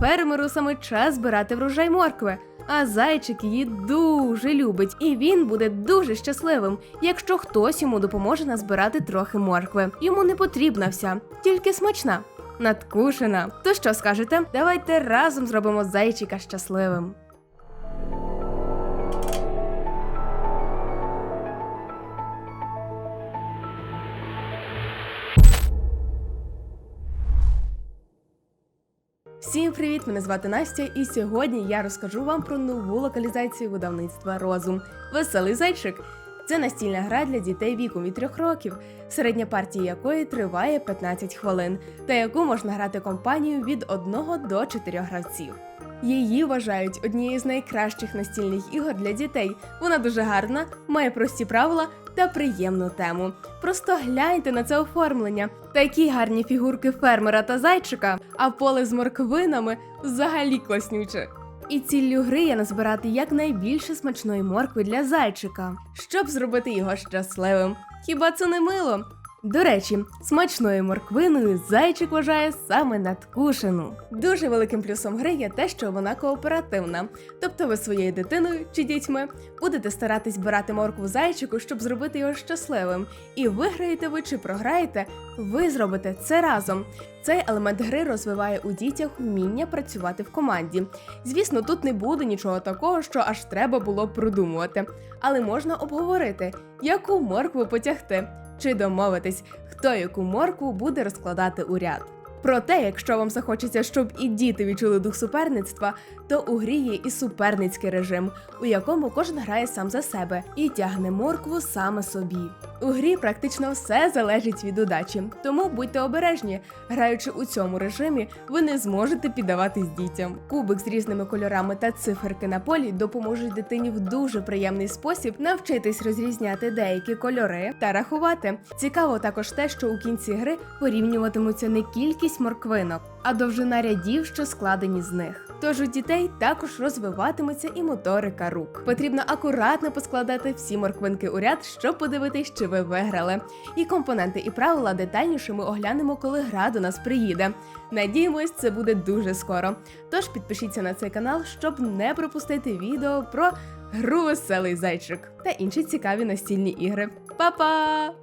Фермеру саме час збирати врожай моркви. А зайчик її дуже любить, і він буде дуже щасливим, якщо хтось йому допоможе назбирати трохи моркви. Йому не потрібна вся, тільки смачна, надкушена. То що скажете? Давайте разом зробимо зайчика щасливим. Всім привіт! Мене звати Настя, і сьогодні я розкажу вам про нову локалізацію видавництва Розум. Веселий зайчик. Це настільна гра для дітей віком від 3 років, середня партія якої триває 15 хвилин, та яку можна грати компанію від 1 до 4 гравців. Її вважають однією з найкращих настільних ігор для дітей. Вона дуже гарна, має прості правила та приємну тему. Просто гляньте на це оформлення. Такі гарні фігурки фермера та зайчика, а поле з морквинами взагалі класнюче. І ціллю гри є назбирати якнайбільше смачної моркви для зайчика, щоб зробити його щасливим. Хіба це не мило? До речі, смачною морквиною зайчик вважає саме надкушену. Дуже великим плюсом гри є те, що вона кооперативна. Тобто ви своєю дитиною чи дітьми будете старатись збирати моркву зайчику, щоб зробити його щасливим. І виграєте ви чи програєте, ви зробите це разом. Цей елемент гри розвиває у дітях вміння працювати в команді. Звісно, тут не буде нічого такого, що аж треба було продумувати, але можна обговорити, яку моркву потягти, чи домовитись, хто яку морку буде розкладати у ряд. Проте, якщо вам захочеться, щоб і діти відчули дух суперництва, то у грі є і суперницький режим, у якому кожен грає сам за себе і тягне моркву саме собі. У грі практично все залежить від удачі, тому будьте обережні. Граючи у цьому режимі, ви не зможете піддаватись дітям. Кубик з різними кольорами та циферки на полі допоможуть дитині в дуже приємний спосіб навчитись розрізняти деякі кольори та рахувати. Цікаво також те, що у кінці гри порівнюватимуться не кількість морквинок, а довжина рядів, що складені з них. Тож у дітей також розвиватиметься і моторика рук. Потрібно акуратно поскладати всі морквинки у ряд, щоб подивитись, чи ви виграли. І компоненти і правила детальніше ми оглянемо, коли гра до нас приїде. Надіємось, це буде дуже скоро. Тож підпишіться на цей канал, щоб не пропустити відео про гру веселий зайчик та інші цікаві настільні ігри. Па-па!